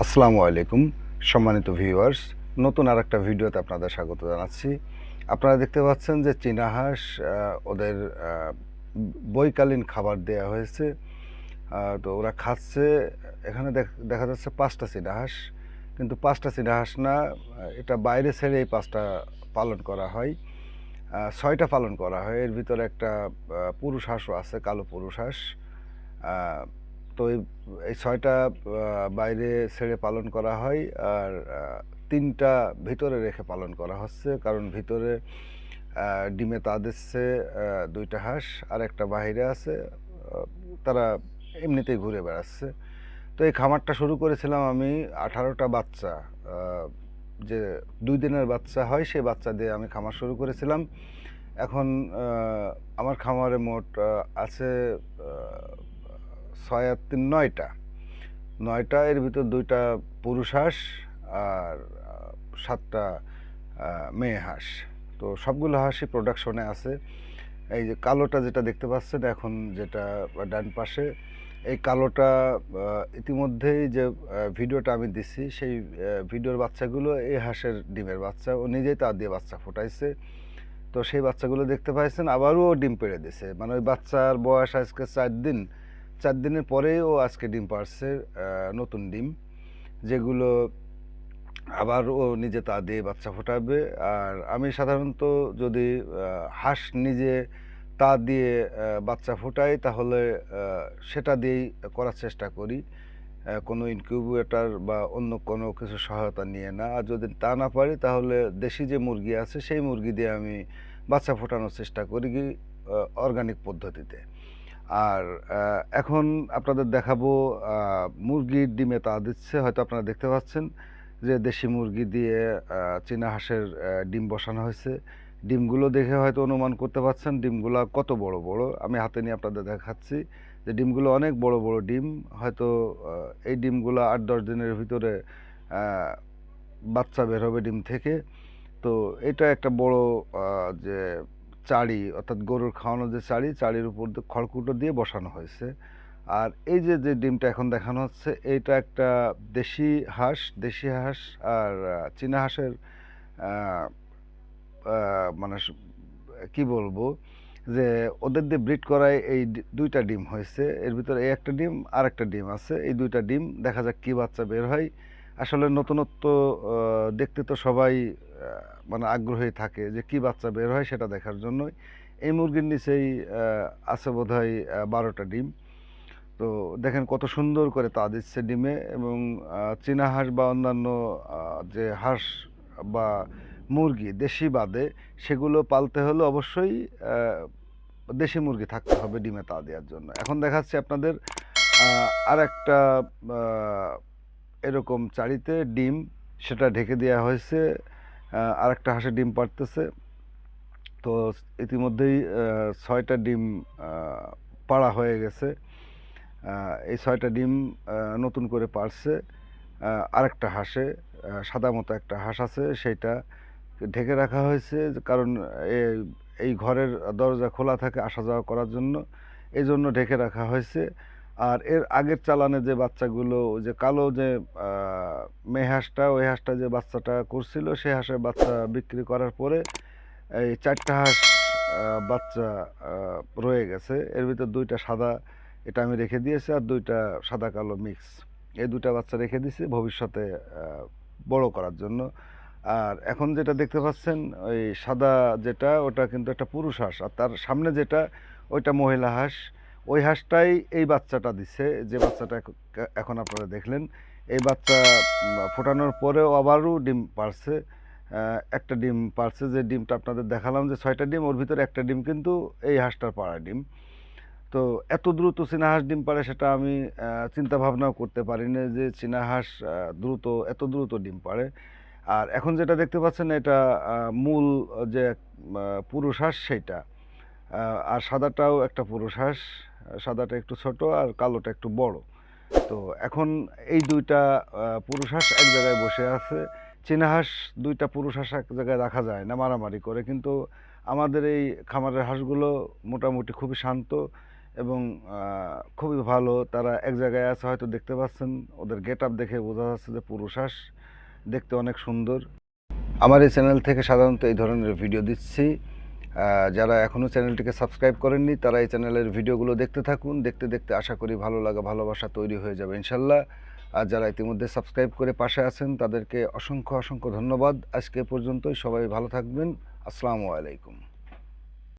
আসসালামু আলাইকুম, সম্মানিত ভিউয়ার্স নতুন আর একটা ভিডিওতে আপনাদের স্বাগত জানাচ্ছি। আপনারা দেখতে পাচ্ছেন যে চীনা হাঁস ওদের বৈকালীন খাবার দেয়া হয়েছে। তো ওরা খাচ্ছে, এখানে দেখ- যাচ্ছে পাঁচটা চীনা হাঁস। কিন্তু পাঁচটা চীনা হাঁস না, এটা বাইরে ছেড়ে এই পাঁচটা পালন করা হয়। ছয়টা পালন করা হয়। এর ভিতরে একটা পুরুষ হাঁসও আছে, কালো পুরুষ হাঁস। তো এই ছয়টা বাইরে ছেড়ে পালন করা হয় আর তিনটা ভিতরে রেখে পালন করা হচ্ছে। কারণ ভিতরে ডিমে তা দিচ্ছে দুইটা হাঁস, আর একটা বাইরে আছে তারা এমনিতেই ঘুরে বেড়াচ্ছে। তো এই খামারটা শুরু করেছিলাম আমি আঠারোটা বাচ্চা যে দুই দিনের বাচ্চা হয়, সেই বাচ্চা দিয়ে আমি খামার শুরু করেছিলাম। এখন আমার খামারে মোট আছে ছয় আর তিন নয়টা। নয়টা, এর ভিতর দুইটা পুরুষ হাঁস আর সাতটা মেয়ে হাঁস। তো সবগুলো হাঁসই প্রোডাকশনে আছে। এই যে কালোটা যেটা দেখতে পাচ্ছেন এখন যেটা ডান পাশে, এই কালোটা ইতিমধ্যেই যে ভিডিওটা আমি দিচ্ছি সেই ভিডিওর বাচ্চাগুলো এই হাঁসের ডিমের বাচ্চা। ও নিজেই তা দিয়ে বাচ্চা ফোটাইছে। তো সেই বাচ্চাগুলো দেখতে পাইছেন, আবারও ডিম পেড়ে দিছে। মানে ওই বাচ্চার বয়স আজকে চার দিন। চার দিনের পরেই ও আজকে ডিম পারছে নতুন ডিম, যেগুলো আবার ও নিজে তা দিয়ে বাচ্চা ফোটাবে। আর আমি সাধারণত যদি হাঁস নিজে তা দিয়ে বাচ্চা ফোটাই, তাহলে সেটা দিয়েই করার চেষ্টা করি। কোনো ইনকিউবেটর বা অন্য কোনো কিছু সহায়তা নিয়ে না। আর যদি তা না পারি, তাহলে দেশি যে মুরগি আছে, সেই মুরগি দিয়ে আমি বাচ্চা ফোটানোর চেষ্টা করি অর্গানিক পদ্ধতিতে। আর এখন আপনাদের দেখাবো মুরগির ডিমে তা দিচ্ছে। হয়তো আপনারা দেখতে পাচ্ছেন যে দেশি মুরগি দিয়ে চীনা হাঁসের ডিম বসানো হয়েছে। ডিমগুলো দেখে হয়তো অনুমান করতে পারছেন ডিমগুলো কত বড় বড়। আমি হাতে নিয়ে আপনাদের দেখাচ্ছি যে ডিমগুলো অনেক বড় বড় ডিম। হয়তো এই ডিমগুলো আট, দশ দিনের ভিতরে বাচ্চা বের হবে ডিম থেকে। তো এটা একটা বড় যে চাড়ি অর্থাৎ গরুর খাওয়ানো যে চাড়ি চাড়ির উপর খড়কুটো দিয়ে বসানো হয়েছে। আর এই যে যে ডিমটা এখন দেখানো হচ্ছে এইটা একটা দেশি হাঁস দেশি হাঁস আর চীনা হাঁসের মানে কি বলব, যে ওদের দিয়ে ব্রিড করায় এই দুইটা ডিম হয়েছে। এর ভিতরে এই একটা ডিম আর একটা ডিম আছে। এই দুইটা ডিম, দেখা যাক কি বাচ্চা বের হয়। আসলে নতুনত্ব দেখতে তো সবাই মানে আগ্রহী থাকে যে কি বাচ্চা বের হয় সেটা দেখার জন্যই। এই মুরগির নিচেই আছে বোধহয় আহ, বারোটা ডিম। তো দেখেন কত সুন্দর করে তা দিচ্ছে ডিমে এবং চীনা হাঁস বা অন্যান্য যে হাঁস বা মুরগি দেশি বাদে সেগুলো পালতে হলে অবশ্যই দেশি মুরগি থাকতে হবে ডিমে তা দেওয়ার জন্য। এখন দেখাচ্ছি আপনাদের আর একটা এরকম চারিতে ডিম, সেটা ঢেকে দেওয়া হয়েছে আর একটা হাঁসে ডিম পাড়তেছে। তো ইতিমধ্যেই ছয়টা ডিম পাড়া হয়ে গেছে। এই ছয়টা ডিম নতুন করে পারছে আরেকটা হাঁসে সাদা মতো একটা হাঁস আছে, সেইটা ঢেকে রাখা হয়েছে, কারণ এই ঘরের দরজা খোলা থাকে আসা যাওয়া করার জন্য। এই জন্য ঢেকে রাখা হয়েছে। আর এর আগের চালানে যে বাচ্চাগুলো যে কালো যে আহ, মেয়ে হাঁসটা ওই হাঁসটা যে বাচ্চাটা করছিল সেই হাঁসের বাচ্চা বিক্রি করার পরে এই চারটা হাঁস বাচ্চা রয়ে গেছে। এর ভিতর দুইটা সাদা এটা আমি রেখে দিয়েছি আর দুইটা সাদা কালো মিক্স। এই দুইটা বাচ্চা রেখে দিয়েছি ভবিষ্যতে বড় করার জন্য। আর এখন যেটা দেখতে পাচ্ছেন ওই সাদা যেটা ওটা কিন্তু একটা পুরুষ হাঁস আর তার সামনে যেটা ওইটা মহিলা হাঁস ওই হাঁসটাই এই বাচ্চাটা দিছে, যে বাচ্চাটা এখন আপনারা দেখলেন। এই বাচ্চা ফোটানোর পরেও আবারও ডিম পারছে একটা ডিম পারছে, যে ডিমটা আপনাদের দেখালাম যে ছয়টা ডিম, ওর ভিতরে একটা ডিম কিন্তু এই হাঁসটার পাড়া ডিম। তো এত দ্রুত চীনা হাঁস ডিম পারে সেটা আমি চিন্তা ভাবনাও করতে পারিনি যে চীনা হাঁস দ্রুত, এত দ্রুত ডিম পারে আর এখন যেটা দেখতে পাচ্ছেন এটা মূল যে পুরুষ হাঁস সেইটা। আর সাদাটাও একটা পুরুষ হাঁস। সাদাটা একটু ছোট আর কালোটা একটু বড়। তো এখন এই দুইটা পুরুষ হাঁস এক জায়গায় বসে আছে। চীনা হাঁস দুইটা পুরুষ হাঁস এক জায়গায় রাখা যায় না, মারামারি করে। কিন্তু আমাদের এই খামারের হাঁসগুলো মোটামুটি খুবই শান্ত এবং খুবই ভালো। তারা এক জায়গায় আছে, হয়তো দেখতে পাচ্ছেন। ওদের গেট আপ দেখে বোঝা যাচ্ছে যে পুরুষ হাঁস দেখতে অনেক সুন্দর। আমার এই চ্যানেল থেকে সাধারণত এই ধরনের ভিডিও দিচ্ছি। যারা এখনও চ্যানেলটিকে সাবস্ক্রাইব করেননি, তারা এই চ্যানেলের ভিডিওগুলো দেখতে থাকুন। দেখতে দেখতে আশা করি ভালো লাগা, ভালোবাসা তৈরি হয়ে যাবে, ইনশাল্লাহ। আর যারা ইতিমধ্যে সাবস্ক্রাইব করে পাশে আছেন, তাদেরকে অসংখ্য অসংখ্য ধন্যবাদ। আজকে পর্যন্তই সবাই ভালো থাকবেন। আসসালামু আলাইকুম।